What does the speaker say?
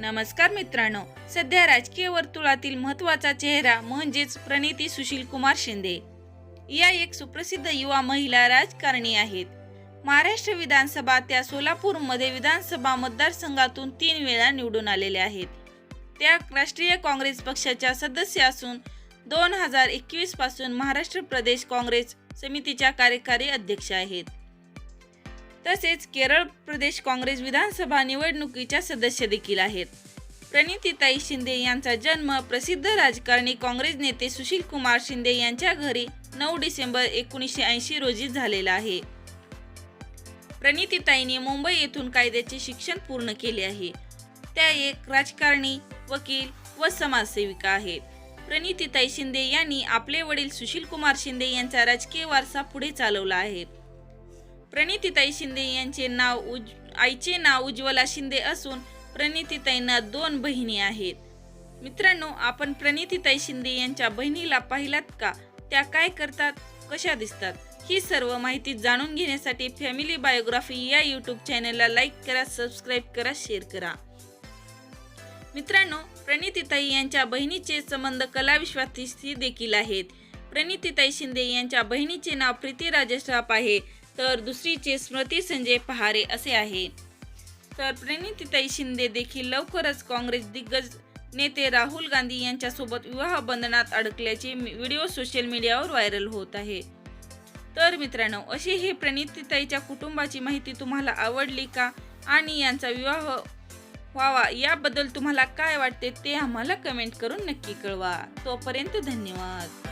नमस्कार मित्रांनो सध्या राजकीय वर्तुळातील महत्त्वाचा चेहरा म्हणजेच प्रणिती सुशील कुमार शिंदे. या एक सुप्रसिद्ध युवा महिला राजकारणी आहेत. महाराष्ट्र विधानसभा त्या सोलापूरमध्ये विधानसभा मतदारसंघातून तीन वेळा निवडून आलेल्या आहेत. त्या राष्ट्रीय काँग्रेस पक्षाच्या सदस्य असून दोन हजार एकवीसपासून महाराष्ट्र प्रदेश काँग्रेस समितीच्या कार्यकारी अध्यक्ष आहेत. तसेच केरळ प्रदेश काँग्रेस विधानसभा निवडणुकीच्या सदस्य देखील आहेत. प्रणितीताई शिंदे यांचा जन्म प्रसिद्ध राजकारणी काँग्रेस नेते सुशील कुमार शिंदे यांच्या घरी नऊ डिसेंबर एकोणीसशे ऐंशी रोजी झालेला आहे. प्रणितीताईने मुंबई येथून कायद्याचे शिक्षण पूर्ण केले आहे. त्या एक राजकारणी वकील व समाजसेविका आहेत. प्रणितीताई शिंदे यांनी आपले वडील सुशील कुमार शिंदे यांचा राजकीय वारसा पुढे चालवला आहे. प्रणितीताई शिंदे यांचे नाव उज आईचे नाव उज्ज्वला शिंदे असून प्रणितीताईंना दोन बहिणी आहेत. मित्रांनो आपण प्रणितीताई शिंदे यांच्या बहिणीला पाहिलात का? त्या काय करतात? कशा दिसतात? ही सर्व माहिती जाणून घेण्यासाठी फॅमिली बायोग्राफी या यूट्यूब चॅनलला लाईक करा सबस्क्राईब करा शेअर करा. मित्रांनो प्रणितीताई यांच्या बहिणीचे संबंध कलाविश्वातीशी देखील आहेत. प्रणितीताई शिंदे यांच्या बहिणीचे नाव प्रीती राजश्राप आहे. तर दुसरीचे स्मृती संजय पहारे असे आहे. तर प्रणितीताई शिंदे देखील लवकरच काँग्रेस दिग्गज नेते राहुल गांधी यांच्यासोबत विवाह बंधनात अडकल्याचे व्हिडिओ सोशल मीडियावर व्हायरल होत आहे. तर मित्रांनो अशी ही प्रणितीताईच्या कुटुंबाची माहिती तुम्हाला आवडली का? आणि यांचा विवाह व्हावा याबद्दल तुम्हाला काय वाटते ते आम्हाला कमेंट करून नक्की कळवा. तोपर्यंत धन्यवाद.